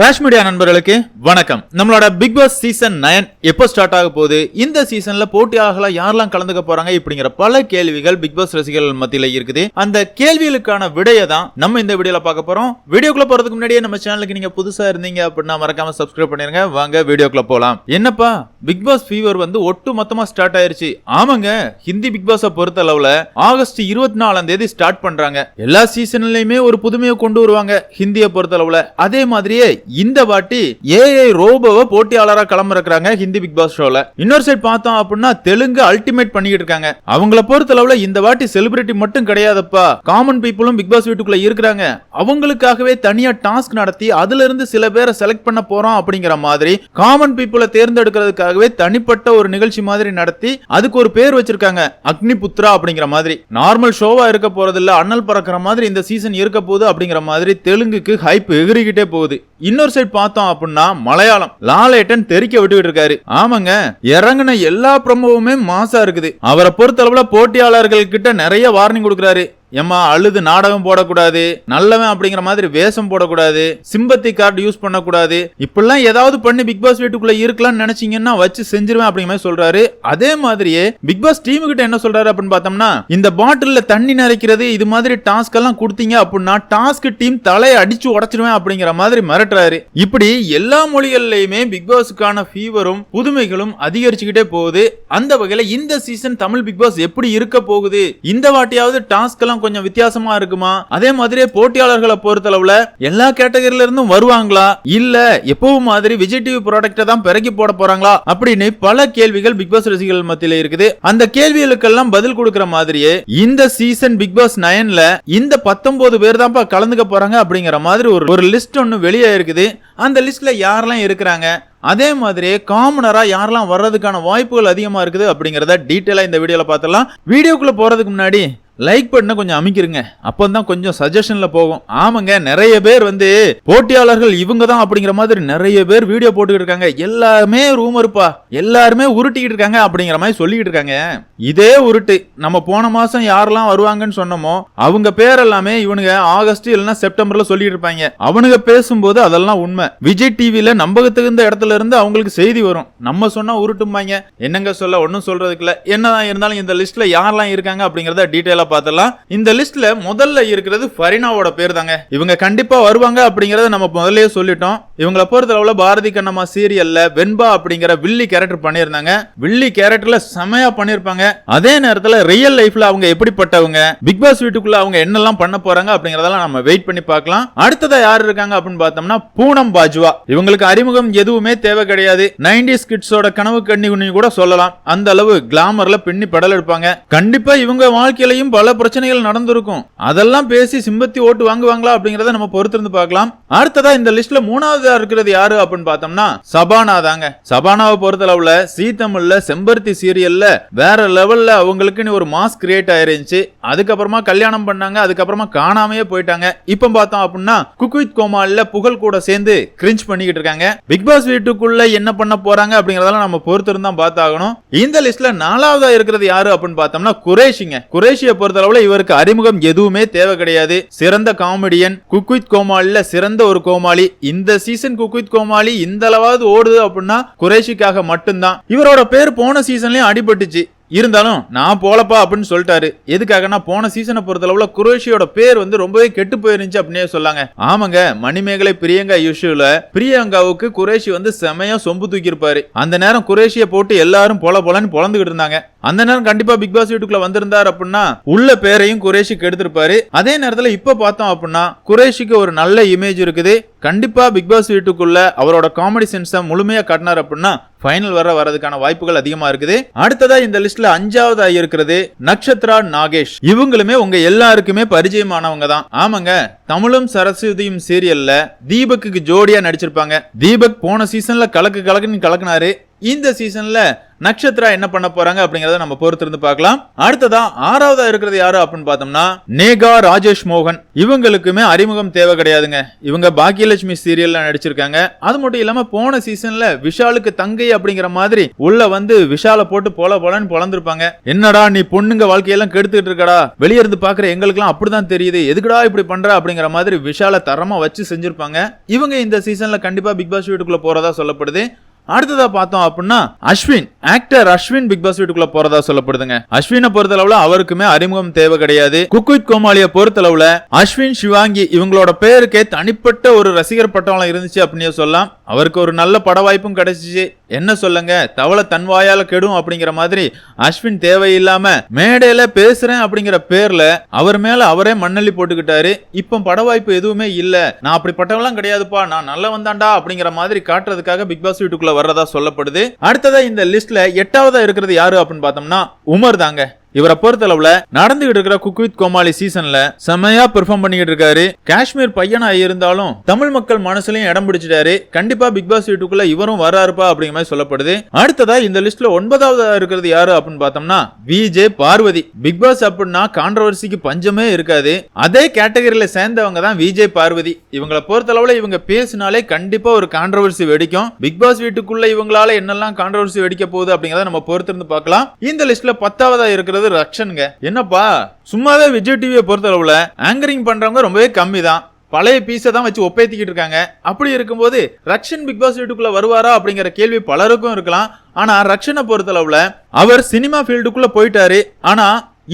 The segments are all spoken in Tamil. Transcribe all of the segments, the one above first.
ராஷ் மீடியா நண்பர்களுக்கு வணக்கம். நம்மளோட பிக் பாஸ் சீசன் நயன் எப்போ ஸ்டார்ட் ஆக போகுது? இந்த சீசன்ல போட்டியாளர்களா யாரெல்லாம் கலந்துக்க போறாங்க இப்படிங்கிற பல கேள்விகள் பிக் பாஸ் ரசிகர்கள் மத்தியில் இருக்குது. அந்த கேள்விகளுக்கான விடையை தான் நம்ம இந்த வீடியோல பார்க்க போறோம். வீடியோக்குள்ள போறதுக்கு முன்னாடியே நம்ம சேனலுக்கு நீங்க புதுசா இருந்தீங்க அப்படின்னா மறக்காம சப்ஸ்கிரைப் பண்ணிருங்க. வாங்க வீடியோக்குள்ள போலாம். என்னப்பா? பிக் பாஸ் ஃபீவர் வந்து ஒட்டு மொத்தமா ஸ்டார்ட் ஆயிருச்சு. ஆமாங்க ஹிந்தி பிக் பாஸை பொறுத்த அளவுல ஆகஸ்ட் இருபத்தி நாலாம் தேதி ஸ்டார்ட் பண்றாங்க. எல்லா சீசன்லயுமே ஒரு புதுமையை கொண்டு வருவாங்க ஹிந்தியை பொறுத்த அளவுல அதே மாதிரியே இந்த வாட்டி ஏஐ ரோபோவை போட்டியாளரா களமிறக்குறாங்க ஹிந்தி பிக் பாஸ் ஷோல. இன்னொரு சைட் பார்த்தோம் அப்படின்னா தெலுங்கு அல்டிமேட் பண்ணிக்கிட்டு இருக்காங்க. அவங்கள பொறுத்த அளவுல இந்த வாட்டி செலிபிரிட்டி மட்டும் கிடையாதுப்பா. காமன் பீப்புளும் பிக் பாஸ் வீட்டுக்குள்ள இருக்கிறாங்க. அவங்களுக்காகவே தனியா டாஸ்க் நடத்தி அதுல இருந்து சில பேரை செலக்ட் பண்ண போறோம் அப்படிங்கிற மாதிரி காமன் பீப்புளை தேர்ந்தெடுக்கிறதுக்காகவே தனிப்பட்ட ஒரு நிகழ்ச்சி மாதிரி நடத்தி அதுக்கு ஒரு பேர் வச்சிருக்காங்க. அக்னி புத்ரா அப்படிங்கிற மாதிரி. நார்மல் ஷோவா இருக்க போறது இல்ல அண்ணல் பறக்கிற மாதிரி இந்த சீசன் இருக்க போகுது அப்படிங்கிற மாதிரி தெலுங்குக்கு ஹைப் எகிரிக்கிட்டே போகுது. இன்னும் இன்னொரு சைடு பார்த்தோம் அப்படின்னா மலையாளம். லாலேட்டன் தெறிக்க விட்டுக்கிட்டு இருக்காரு. ஆமாங்க இறங்குன எல்லா ப்ரமோவுமே மாசா இருக்குது. அவரை பொறுத்தளவுல போட்டியாளர்கள் கிட்ட நிறைய வார்னிங் கொடுக்குறாரு. ஏமா அழுது நாடகம் போடக்கூடாது நல்லவன் அப்படிங்கிற மாதிரி வேஷம் போடக்கூடாது சிம்பத்தி கார்டு யூஸ் பண்ணக்கூடாது. இப்படிலாம் ஏதாவது பண்ணி பிக் பாஸ் வீட்டுக்குள்ள இருக்கலாம்னு நினைச்சீங்கன்னா வச்சு செஞ்சிருவேன் அப்படிங்கிற மாதிரி சொல்றாரு. அதே மாதிரியே பிக் பாஸ் டீம் கிட்ட என்ன சொல்றாரு அப்படின்னு பார்த்தோம்னா இந்த பாட்டில்ல தண்ணி நிறைக்கிறது இது மாதிரி டாஸ்க் எல்லாம் கொடுத்தீங்க அப்படின்னா டாஸ்க் டீம் தலையை அடிச்சு உடச்சிருவேன் அப்படிங்கிற மாதிரி மிரட்டுறாரு. இப்படி எல்லா மொழிகள்லயுமே பிக் பாஸுக்கான ஃபீவரும் புதுமைகளும் அதிகரிச்சுக்கிட்டே போகுது. அந்த வகையில இந்த சீசன் தமிழ் பிக் பாஸ் எப்படி இருக்க போகுது? இந்த வாட்டியாவது டாஸ்க் எல்லாம் கொஞ்சம் வித்தியாசமா இருக்குமா? அதே மாதிரியே போட்டியாளர்களை பொறுத்தளவுல எல்லா கேட்டகரியில இருந்தும் வருவாங்களா? இல்ல எப்பவும் மாதிரி விஜய் டிவி ப்ராடக்ட தான் பிறக்கி போட போறாங்களா? அப்படின்னு பல கேள்விகள் பிக் பாஸ் ரசிகர்கள் மத்தியில இருக்குது. அந்த கேள்விகளுக்கெல்லாம் பதில் கொடுக்கிற மாதிரியே இந்த சீசன் பிக் பாஸ் நைன்ல இந்த பத்தொன்பது பேர் தான்ப்பா கலந்துக்க போறாங்க அப்படிங்கிற மாதிரி ஒரு ஒரு லிஸ்ட் ஒன்னு வெளியே இருக்குது. அந்த லிஸ்ட்ல யாரெல்லாம் இருக்கிறாங்க? அதே மாதிரி காமனரா யாரெல்லாம் வர்றதுக்கான வாய்ப்புகள் அதிகமா இருக்குது அப்படிங்கறத டீட்டெயிலா இந்த வீடியோல பார்த்தலாம் வீடியோக்குள்ள போறதுக்கு முன்னாடி லைக் பண்ண கொஞ்சம் அமைக்கிறங்க அப்பதான் கொஞ்சம் சஜஷனில் போகும். ஆமாங்க நிறைய பேர் வந்து போட்டியாளர்கள் இவங்க தான் அப்படிங்கிற மாதிரி நிறைய பேர் வீடியோ போட்டுக்கிட்டு இருக்காங்க. எல்லாருமே ரூமருப்பா எல்லாருமே உருட்டிக்கிட்டு இருக்காங்க அப்படிங்கிற மாதிரி சொல்லிக்கிட்டு இருக்காங்க. இதே உருட்டு. நம்ம போன மாதம் யாரெல்லாம் வருவாங்கன்னு சொன்னோமோ அவங்க பேர் எல்லாமே இவனுங்க ஆகஸ்ட் இல்லைன்னா செப்டம்பர்ல சொல்லிட்டு இருப்பாங்க. அவனுங்க பேசும்போது அதெல்லாம் உண்மை. விஜய் டிவில நம்பகத்தகுந்த இடத்துல இருந்து அவங்களுக்கு செய்தி வரும். நம்ம சொன்னா உருட்டும்பாங்க. என்னங்க சொல்ல ஒன்றும் சொல்றதுக்கு இல்ல. என்னதான் இருந்தாலும் இந்த லிஸ்ட்ல யாரெல்லாம் இருக்காங்க அப்படிங்கிறத டீட்டெயிலாக பார்த்தலாம் இந்த லிஸ்ட்ல முதல்ல இருக்கிறது ஃபரினாவோட பேர் தாங்க இவங்க கண்டிப்பா வருவாங்க அப்படிங்கறத நம்ம முதல்லயே சொல்லிட்டோம். இவங்கள பொறுத்தளவுல பாரதி கண்ணம்மா சீரியல்ல வெண்பா அப்படிங்கிற வில்லி கேரக்டர் பண்ணியிருந்தாங்க. வில்லி கேரக்டர்ல செமையா பண்ணிருப்பாங்க அதே நேரத்துல ரியல் லைஃப்ல அவங்க எப்படிப்பட்டவங்க? பிக் பாஸ் வீட்டுக்குள்ள அவங்க என்னெல்லாம் பண்ண போறாங்க அப்படிங்கறதெல்லாம் நம்ம வெயிட் பண்ணி பார்க்கலாம். அடுத்ததா யார் இருக்காங்க அப்படின்னு பார்த்தோம்னா பூனம் பாஜுவா. இவங்களுக்கு அறிமுகம் எதுவுமே தேவை கிடையாது. நைன்டிஸ் கிட்ஸோட கனவு கண்ணி கூட சொல்லலாம். அந்த அளவு கிளாமர்ல பின்னி படல் எடுப்பாங்க. கண்டிப்பா இவங்க வாழ்க்கையிலையும் பல பிரச்சனைகள் நடந்திருக்கும். அதெல்லாம் பேசி சிம்பத்தி ஓட்டு வாங்குவாங்களா அப்படிங்கறத நம்ம பொறுத்திருந்து பார்க்கலாம். அடுத்ததா இந்த லிஸ்ட்ல மூணாவதா இருக்கிறது யாரு அப்படின்னு பார்த்தோம்னா சபானா தாங்க. சபானாவை பொறுத்தளவுல சீ தமிழ்ல செம்பருத்தி சீரியல்ல வேற லெவல்ல அவங்களுக்குன்னு ஒரு மாஸ் கிரியேட் ஆயிருந்துச்சு. அதுக்கப்புறமா கல்யாணம் பண்ணாங்க அதுக்கப்புறமா காணாமையே போயிட்டாங்க. இப்ப பார்த்தோம் அப்படின்னா குக்வித் கோமால்ல புகழ் கூட சேர்ந்து கிரிஞ்ச் பண்ணிக்கிட்டு இருக்காங்க. பிக் பாஸ் வீட்டுக்குள்ள என்ன பண்ண போறாங்க அப்படிங்கறதெல்லாம் நம்ம பொறுத்திருந்து பார்த்தாகணும். இந்த லிஸ்ட்ல நாலாவதா இருக்கிறது யாரு அப்படின்னு பார்த்தோம்னா குரேஷிங்க. குரேஷியை பொறுத்தளவுல இவருக்கு அறிமுகம் எதுவுமே தேவை கிடையாது. சிறந்த காமெடியன் குக்வித் கோமாளில சிறந்த ஒரு கோமாளி. இந்த சீசன் குக்வித் கோமாளி இந்த அளவாவது ஓடுது அப்படின்னா குறைஷிக்காக மட்டும்தான். இவரோட பேர் போன சீசன்லயும் அடிபட்டுச்சு. இருந்தாலும் நான் போலப்பா அப்படின்னு சொல்லிட்டாரு. எதுக்காகனா போன சீசனை பொறுத்தளவுல குரோஷியோட பேர் வந்து ரொம்பவே கெட்டு போயிருந்துச்சு அப்படின்னே சொல்லாங்க. ஆமாங்க மணிமேகலை பிரியங்கா இஷ்யூல பிரியங்காவுக்கு குரேஷி வந்து செமையா சொம்பு தூக்கியிருப்பாரு. அந்த நேரம் குரேஷிய போட்டு எல்லாரும் பொல பொலன்னு பொழந்துகிட்டு இருந்தாங்க. அந்த நேரம் கண்டிப்பா பிக் பாஸ் வீட்டுக்குள்ள வந்திருந்தார் அப்படின்னா உள்ள பேரையும் குரேஷிக்கு கெடுத்திருப்பாரு அதே நேரத்துல இப்ப பார்த்தோம் அப்படின்னா குரேஷிக்கு ஒரு நல்ல இமேஜ் இருக்குது. கண்டிப்பாக பிக் பாஸ் வீட்டுக்குள்ள அவரோட காமெடி சென்ஸை முழுமையாக காட்டினார் அப்படின்னா ஃபைனல் வர வரதுக்கான வாய்ப்புகள் அதிகமாக இருக்குது. அடுத்ததா இந்த லிஸ்ட்ல அஞ்சாவதா இருக்கிறது நக்ஷத்ரா நாகேஷ். இவங்களுமே உங்க எல்லாருக்குமே பரிச்சயமானவங்க தான். ஆமாங்க தமிழும் சரஸ்வதியும் சீரியல்ல தீபக்கு ஜோடியா நடிச்சிருப்பாங்க. தீபக் போன சீசன்ல கலக்கு கலக்குன்னு கலக்குனாரு. இந்த சீசன்ல நட்சத்திரா என்ன பண்ண போறாங்க அப்படிங்கறத நம்ம பொறுத்திருந்து பார்க்கலாம். அடுத்ததா ஆறாவதா இருக்கிறது யாரு அப்படின்னு பார்த்தோம்னா நேகா ராஜேஷ் மோகன். இவங்களுக்குமே அறிமுகம் தேவை கிடையாதுங்க. இவங்க பாக்கியலட்சுமி சீரியல்ல நடிச்சிருக்காங்க. அது மட்டும் இல்லாம போன சீசன்ல விஷாலுக்கு தங்கை அப்படிங்கிற மாதிரி உள்ள வந்து விஷால போட்டு போல போலன்னு பொழந்திருப்பாங்க. என்னடா நீ பொண்ணுங்க வாழ்க்கையெல்லாம் கெடுத்துட்டு இருக்கடா. வெளியே இருந்து பாக்குற எங்களுக்குலாம் அப்படிதான் தெரியுது. எதுக்குடா இப்படி பண்ற அப்படிங்கிற மாதிரி விஷால தரமா வச்சு செஞ்சிருப்பாங்க. இவங்க இந்த சீசன்ல கண்டிப்பா பிக் பாஸ் வீட்டுக்குள்ள போறதா சொல்லப்படுது. அடுத்ததா பார்த்தோம் அப்படின்னா Ashwin. Actor Ashwin Bigg Boss வீட்டுக்குள்ள போறதா சொல்லப்படுதுங்க. அஸ்வினை பொறுத்தளவுல அவருக்குமே அறிமுகம் தேவை கிடையாது. குக்வித் கோமாளிய பொறுத்தளவுல அஸ்வின் சிவாங்கி இவங்களோட பேருக்கே தனிப்பட்ட ஒரு ரசிகர் பட்டம் இருந்துச்சு அப்படின்னு சொல்லலாம். அவருக்கு ஒரு நல்ல பட வாய்ப்பும் கிடைச்சிச்சு. என்ன சொல்லுங்க? தவளை தன் வாயால கெடும் அப்படிங்கிற மாதிரி அஸ்வின் தேவையில்லாம மேடையில பேசுறேன் அப்படிங்கிற பேர்ல அவர் மேல அவரே மண்ணள்ளி போட்டுக்கிட்டாரு. இப்போ பட வாய்ப்பு எதுவுமே இல்ல. நான் அப்படிப்பட்டவெல்லாம் கிடையாதுப்பா. நான் நல்ல வந்தாண்டா அப்படிங்கிற மாதிரி காட்டுறதுக்காக பிக் பாஸ் வீட்டுக்குள்ள வர்றதா சொல்லப்படுது. அடுத்ததா இந்த லிஸ்ட்ல எட்டாவதா இருக்கிறது யாரு அப்படின்னு பார்த்தோம்னா உமர் தாங்க. இவரை பொறுத்தளவுல நடந்துகிட்டு இருக்கிற குக் வித் கோமாளி சீசன்ல செமையா பெர்ஃபார்ம் பண்ணிக்கிட்டு இருக்காரு. காஷ்மீர் பையனா இருந்தாலும் தமிழ் மக்கள் மனசுலயும் இடம் பிடிச்சிட்டாரு. கண்டிப்பா பிக் பாஸ் வீட்டுக்குள்ள இவரும் வராருப்பா அப்படிங்கிற மாதிரி சொல்லப்படுது. அடுத்ததா இந்த லிஸ்ட்ல ஒன்பதாவதா இருக்கிறது யாரு அப்படின்னு பார்த்தோம்னா விஜே பார்வதி. பிக் பாஸ் அப்படின்னா கான்ட்ரவர்சிக்கு பஞ்சமே இருக்காது. அதே கேட்டகரியில சேர்ந்தவங்க தான் விஜே பார்வதி. இவங்களை பொறுத்தளவுல இவங்க பேசினாலே கண்டிப்பா ஒரு கான்ட்ரவர்சி வெடிக்கும். பிக் பாஸ் வீட்டுக்குள்ள இவங்களால என்னெல்லாம் கான்ட்ரவர்சி வெடிக்க போகுது அப்படிங்கறத நம்ம பொறுத்திருந்து பார்க்கலாம். இந்த லிஸ்ட்ல பத்தாவதா இருக்கிறது ரக்ஷனுங்க. என்னப்பா? சும்மாவே விஜய் டிவியை பொறுத்தளவுல ஆங்கரிங் பண்றவங்க ரொம்பவே கம்மி தான் பழைய பீஸை தான் வச்சு ஒப்பேத்திக்கிட்டு இருக்காங்க. அப்படி இருக்கும்போது ரக்ஷன் பிக் பாஸ் வீட்டுக்குள்ள வருவாரா அப்படிங்கிற கேள்வி பலருக்கும் இருக்கலாம். ஆனா ரக்ஷனை பொறுத்தளவுல அவர் சினிமா ஃபீல்டுக்குள்ள போயிட்டாரு. ஆனா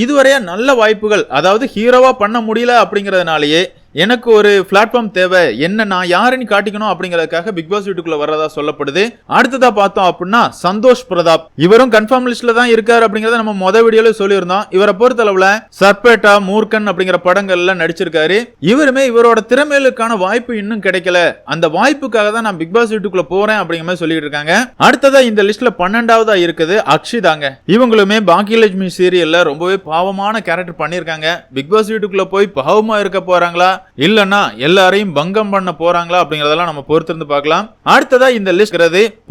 இதுவரையா நல்ல வாய்ப்புகள் அதாவது ஹீரோவா பண்ண முடியல அப்படிங்கறதுனாலயே எனக்கு ஒரு பிளாட்ஃபார்ம் தேவை. என்ன நான் யாருன்னு காட்டிக்கணும் அப்படிங்கறதுக்காக பிக் பாஸ் வீட்டுக்குள்ள வர்றதா சொல்லப்படுது. அடுத்ததா பார்த்தோம் அப்படின்னா சந்தோஷ் பிரதாப். இவரும் கன்ஃபார்ம் லிஸ்ட்ல தான் இருக்காரு அப்படிங்கறத நம்ம முத வீடியோல சொல்லியிருந்தோம். இவரை பொறுத்தளவுல சர்பேட்டா மூர்க்கன் அப்படிங்கிற படங்கள்ல நடிச்சிருக்காரு. இவருமே இவரோட திறமைகளுக்கான வாய்ப்பு இன்னும் கிடைக்கல. அந்த வாய்ப்புக்காக தான் நான் பிக் பாஸ் வீட்டுக்குள்ள போறேன் அப்படிங்கிற மாதிரி சொல்லிட்டு இருக்காங்க. அடுத்ததா இந்த லிஸ்ட்ல பன்னெண்டாவதா இருக்குது அக்ஷிதாங்க. இவங்களுமே பாக்கியலட்சுமி சீரியல்ல ரொம்பவே பாவமான கேரக்டர் பண்ணிருக்காங்க பிக் பாஸ் வீட்டுக்குள்ள போய் பாவமா இருக்க போறாங்களா? இல்லனா எல்லாரையும் பங்கம் பண்ண போறாங்களா அப்படிங்கறதெல்லாம் நம்ம பொறுத்திருந்து பார்க்கலாம். அடுத்ததா இந்த லிஸ்ட்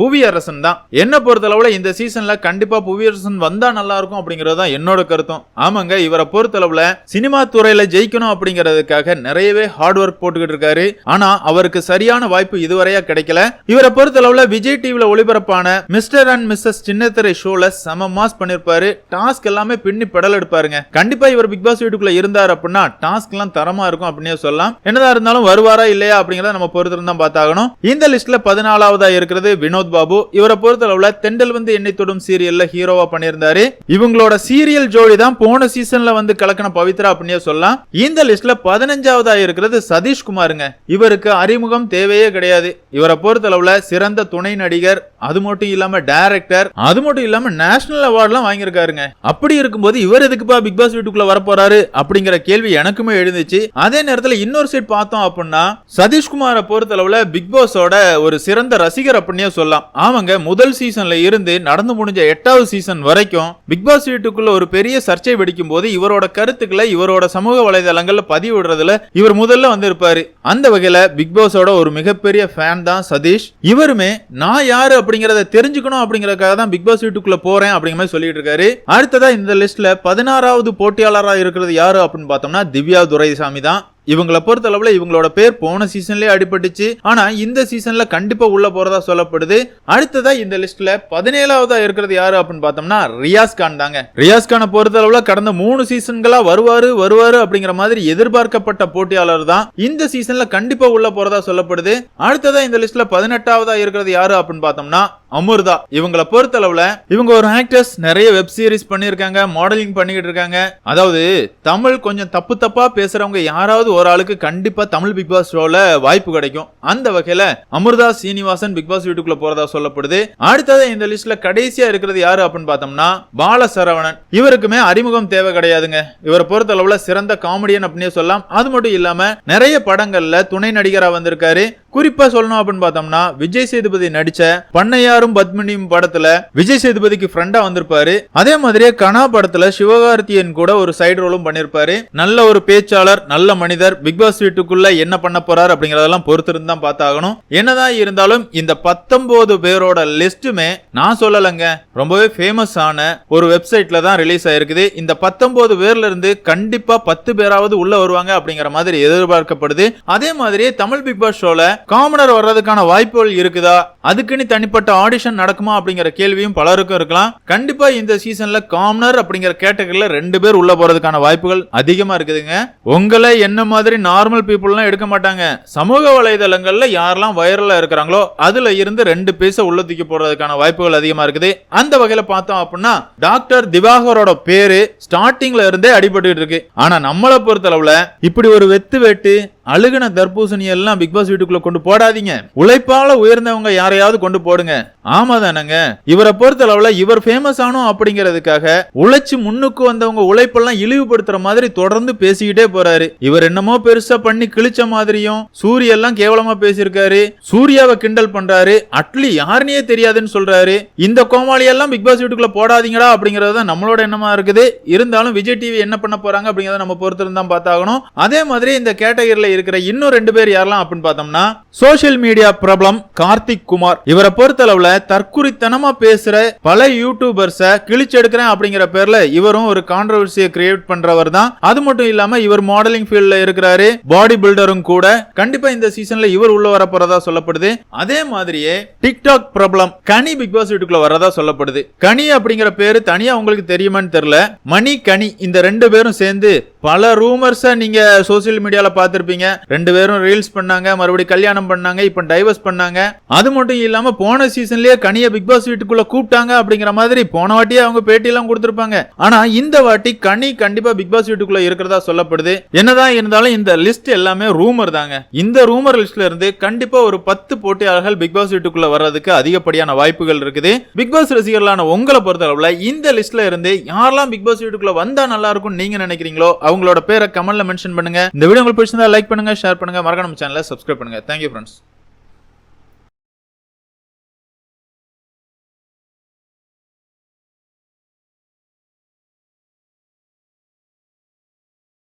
புவியரசன் தான். என்ன பொறுத்தளவுல இந்த சீசன்ல கண்டிப்பா புவியரசன் வந்தா நல்லா இருக்கும் அப்படிங்கறது தான் என்னோட கருத்தும். ஆமாங்க இவரை பொறுத்தளவுல சினிமா துறையில ஜெயிக்கணும் அப்படிங்கறதுக்காக நிறையவே ஹார்ட் ஒர்க் போட்டுக்கிட்டு இருக்காரு. ஆனா அவருக்கு சரியான வாய்ப்பு இதுவரையா கிடைக்கல. இவரை பொறுத்தளவுல விஜய் டிவில ஒளிபரப்பான மிஸ்டர் அண்ட் மிஸ்ஸஸ் சின்னத்திரை ஷோல செம மாஸ் பண்ணிருப்பாரு. டாஸ்க் எல்லாமே பின்னி பெடல் எடுப்பாருங்க. கண்டிப்பா இவர் பிக் பாஸ் வீட்டுக்குள்ள இருந்தார் அப்படின்னா டாஸ்க் எல்லாம் தரமா இருக்கும் அப்படின்னே சொல்லலாம். என்னதான் இருந்தாலும் வருவாரா இல்லையா அப்படிங்கறத நம்ம பொறுத்திருந்து தான் பார்த்தாகணும். இந்த லிஸ்ட்ல பதினாலாவதா இருக்கிறது வினோத் பாபு. இவரை பொறுத்தளவுல தெண்டல் வந்து எண்ணெய் தொடும் சீரியல்ல ஹீரோவா பண்ணியிருந்தாரு. இவங்களோட சீரியல் ஜோடி தான் போன சீசன்ல வந்து கலக்கின பவித்ரா அப்படின்னே சொல்லலாம். இந்த லிஸ்ட்ல பதினஞ்சாவதா இருக்கிறது சதீஷ் குமாருங்க. இவருக்கு அறிமுகம் தேவையே கிடையாது. இவரை பொறுத்தளவுல சிறந்த துணை நடிகர் அது மட்டும் இல்லாம டைரக்டர் அது மட்டும் இல்லாம நேஷனல் அவார்ட்லாம் வாங்கியிருக்காருங்க. அப்படி இருக்கும்போது இவர் எதுக்குப்பா பிக் பாஸ் வீட்டுக்குள்ள வரப்போறாரு அப்படிங்கிற கேள்வி எனக்குமே எழுந்துச்சு. அதே நேரத்தில் இன்னொரு சைட் பார்த்தோம் அப்படின்னா சதீஷ்குமாரை பொறுத்தளவுல பிக் பாஸோட ஒரு சிறந்த ரசிகர் அப்படின்னே சொல்லலாம். ஆமாங்க முதல் சீசன்ல இருந்து நடந்து முடிஞ்ச எட்டாவது சீசன் வரைக்கும் பிக் பாஸ் வீட்டுக்குள்ள ஒரு பெரிய சர்ச்சை வெடிக்கும் போது இவரோட கருத்துக்களை இவரோட சமூக வலைதளங்கள்ல பதிவிடுறதுல இவர் முதல்ல வந்து இருப்பாரு அந்த வகையில பிக் பாஸோட ஒரு மிகப்பெரிய ஃபேன் தான் சதீஷ். இவருமே நான் யாரு அப்படிங்கறத தெரிஞ்சுக்கணும் அப்படிங்கறதுக்காக தான் பிக் பாஸ் வீட்டுக்குள்ள போறேன் அப்படிங்கிற மாதிரி சொல்லிட்டு இருக்காரு. அடுத்ததா இந்த லிஸ்ட்ல பதினாறாவது போட்டியாளராக இருக்கிறது யாரு அப்படின்னு பார்த்தோம்னா திவ்யா துரைசாமி தான். இவங்கள பொறுத்தளவுல இவங்களோட பேர் போன சீசன்லயே அடிபட்டுச்சு. ஆனா இந்த சீசன்ல கண்டிப்பா உள்ள போறதா சொல்லப்படுது. அடுத்ததா இந்த லிஸ்ட்ல பதினேழாவதா இருக்கிறது யாரு அப்படின்னு பார்த்தோம்னா ரியாஸ் கான் தாங்க. ரியாஸ் கானை பொறுத்தளவுல கடந்த மூணு சீசன்களா வருவாரு வருவாரு அப்படிங்கிற மாதிரி எதிர்பார்க்கப்பட்ட போட்டியாளர் தான் இந்த சீசன்ல கண்டிப்பா உள்ள போறதா சொல்லப்படுது. அடுத்ததா இந்த லிஸ்ட்ல பதினெட்டாவதா இருக்கிறது யாரு அப்படின்னு பார்த்தோம்னா அமிர்தா. இவங்களை பொறுத்தளவுல இவங்க ஒரு ஆக்டர்ஸ் நிறைய வெப் சீரிஸ் பண்ணியிருக்காங்க மாடலிங் பண்ணிக்கிட்டு இருக்காங்க. அதாவது தமிழ் கொஞ்சம் தப்பு தப்பா பேசுறவங்க யாராவது ஒரு ஆளுக்கு கண்டிப்பா தமிழ் பிக் பாஸ் ஷோல வாய்ப்பு கிடைக்கும். அந்த வகையில அமிர்தா சீனிவாசன் பிக் பாஸ் வீட்டுக்குள்ள போறதா சொல்லப்படுது. அடுத்தது இந்த லிஸ்ட்ல கடைசியா இருக்கிறது யாரு அப்படின்னு பார்த்தோம்னா பால சரவணன் இவருக்குமே அறிமுகம் தேவை கிடையாதுங்க. இவரை பொறுத்த அளவுல சிறந்த காமெடியன் அப்படின்னே சொல்லலாம். அது மட்டும் இல்லாம நிறைய படங்கள்ல துணை நடிகரா வந்திருக்காரு. குறிப்பா சொல்லணும் அப்படின்னு பார்த்தோம்னா விஜய் சேதுபதி நடிச்ச பண்ணையாரும் பத்மினியும் படத்துல விஜய் சேதுபதிக்கு ஃப்ரெண்டா வந்திருப்பாரு. அதே மாதிரியே கனா படத்துல சிவகார்த்தியன் கூட ஒரு சைடு ரோலும் பண்ணிருப்பாரு. நல்ல ஒரு பேச்சாளர் நல்ல மனிதர் பிக் பாஸ் வீட்டுக்குள்ள என்ன பண்ண போறார் அப்படிங்கறதெல்லாம் பொறுத்திருந்து தான் பார்த்தாகணும். என்னதான் இருந்தாலும் இந்த பத்தொன்பது பேரோட லிஸ்ட்டுமே நான் சொல்லலைங்க ரொம்பவே ஃபேமஸ் ஆன ஒரு வெப்சைட்ல தான் ரிலீஸ் ஆயிருக்குது. இந்த பத்தொன்பது பேர்ல இருந்து கண்டிப்பா பத்து பேராவது உள்ள வருவாங்க அப்படிங்கிற மாதிரி எதிர்பார்க்கப்படுது. அதே மாதிரியே தமிழ் பிக் பாஸ் ஷோல காமனர் வர்றதுக்கான வாய்ப்புகள் இருக்குதா? அதுக்குன்னு தனிப்பட்ட ஆடிஷன் நடக்குமா அப்படிங்கிற கேள்வியும் பலருக்கும் இருக்கலாம். கண்டிப்பா இந்த சீசன்ல காமனர் அப்படிங்கிற கேட்டகரியில ரெண்டு பேர் உள்ள போறதுக்கான வாய்ப்புகள் அதிகமா இருக்குதுங்க. உங்களை என்ன மாதிரி நார்மல் பீப்புள்லாம் எடுக்க மாட்டாங்க. சமூக வலைதளங்கள்ல யாரெல்லாம் வைரலா இருக்கிறாங்களோ அதுல இருந்து ரெண்டு பேச உள்ள தூக்கி போறதுக்கான வாய்ப்புகள் அதிகமா இருக்குது. அந்த வகையில பார்த்தோம் அப்படின்னா டாக்டர் திவாகரோட பேரு ஸ்டார்டிங்ல இருந்தே அடிபட்டு இருக்கு. ஆனா நம்மளை பொறுத்தளவுல இப்படி ஒரு வெத்து வெட்டு அழுகுன தர்பூசணி எல்லாம் பிக் பாஸ் வீட்டுக்குள்ள கொண்டு போடாதீங்க. உழைப்பால உயர்ந்தவங்க யாரையாவது கொண்டு போடுங்க. ஆமா தானங்க. இவரை பொறுத்தளவுல இவர் ஃபேமஸ் ஆனோம் அப்படிங்கிறதுக்காக உழைச்சு முன்னுக்கு வந்தவங்க உழைப்பெல்லாம் இழிவுபடுத்துற மாதிரி தொடர்ந்து பேசிக்கிட்டே போறாரு. இவர் என்னமோ பெருசா பண்ணி கிழிச்ச மாதிரியும் சூரிய எல்லாம் கேவலமா பேசியிருக்காரு. சூர்யாவை கிண்டல் பண்றாரு. அட்லி யாருனே தெரியாதுன்னு சொல்றாரு. இந்த கோமாளி எல்லாம் பிக் பாஸ் வீட்டுக்குள்ள போடாதீங்கடா அப்படிங்கறது தான் நம்மளோட எண்ணமா இருக்குது. இருந்தாலும் விஜய் டிவி என்ன பண்ண போறாங்க அப்படிங்கறத நம்ம பொறுத்திருந்தான் பார்த்தாகணும். அதே மாதிரி இந்த கேட்டகரியில இருக்கிற இன்னும் ரெண்டு பேர் யாரெல்லாம் அப்படின்னு பார்த்தோம்னா சோசியல் மீடியா பிரபலம் கார்த்திக் குமார். இவரை பொறுத்தளவுல தற்குறித்தனமா பேசுற பல யூடியூபர்ஸ கிழிச்செடுக்கிறேன் அப்படிங்கிற பேர்ல இவரும் ஒரு கான்ட்ரவர்சியை கிரியேட் பண்றவர் தான். அது மட்டும் இல்லாம இவர் மாடலிங் ஃபீல்ட்ல இருக்கிறாரு பாடி பில்டரும் கூட. கண்டிப்பா இந்த சீசன்ல இவர் உள்ள வர போறதா சொல்லப்படுது. அதே மாதிரியே டிக்டாக் பிரபலம் கனி பிக் பாஸ் வீட்டுக்குள்ள வரதா சொல்லப்படுது. கனி அப்படிங்கிற பேரு தனியா உங்களுக்கு தெரியுமான்னு தெரியல. மணி கனி இந்த ரெண்டு பேரும் சேர்ந்து பல ரூமர்ஸ நீங்க சோசியல் மீடியால பார்த்திருப்பீங்க. ரெண்டு பேரும் ரீல்ஸ் பண்ணாங்க மறுபடியும் கல்யாணம் பண்ணாங்க இப்ப டைவர்ஸ் பண்ணாங்க. அது மட்டும் இல்லாம போன சீசன்லயே கனிய பிக் பாஸ் வீட்டுக்குள்ள கூப்பிட்டாங்க அப்படிங்கிற மாதிரி போன வாட்டியே அவங்க பேட்டி எல்லாம் கொடுத்திருப்பாங்க. ஆனா இந்த வாட்டி கனி கண்டிப்பா பிக் பாஸ் வீட்டுக்குள்ள இருக்கிறதா சொல்லப்படுது. என்னதான் இருந்தாலும் இந்த லிஸ்ட் எல்லாமே ரூமர் தாங்க. இந்த ரூமர் லிஸ்ட்ல இருந்து கண்டிப்பா ஒரு பத்து போட்டியாளர்கள் பிக் பாஸ் வீட்டுக்குள்ள வர்றதுக்கு அதிகப்படியான வாய்ப்புகள் இருக்குது. பிக் பாஸ் ரசிகர்களான உங்களை பொறுத்தளவுல இந்த லிஸ்ட்ல இருந்து யாரெல்லாம் பிக் பாஸ் வீட்டுக்குள்ள வந்தா நல்லா இருக்கும் நீங்க நினைக்கிறீங்களோ அவங்களோட பேரை கமெண்ட்ல மென்ஷன் பண்ணுங்க. இந்த வீடியோ உங்களுக்கு பிடிச்சிருந்தா லைக் பண்ணுங்கள் ஷேர் பண்ணுங்கள் மறக்க நம்ம சேனலை சப்ஸ்கிரைப் பண்ணுங்கள் தேங்க்யூ ஃப்ரெண்ட்ஸ்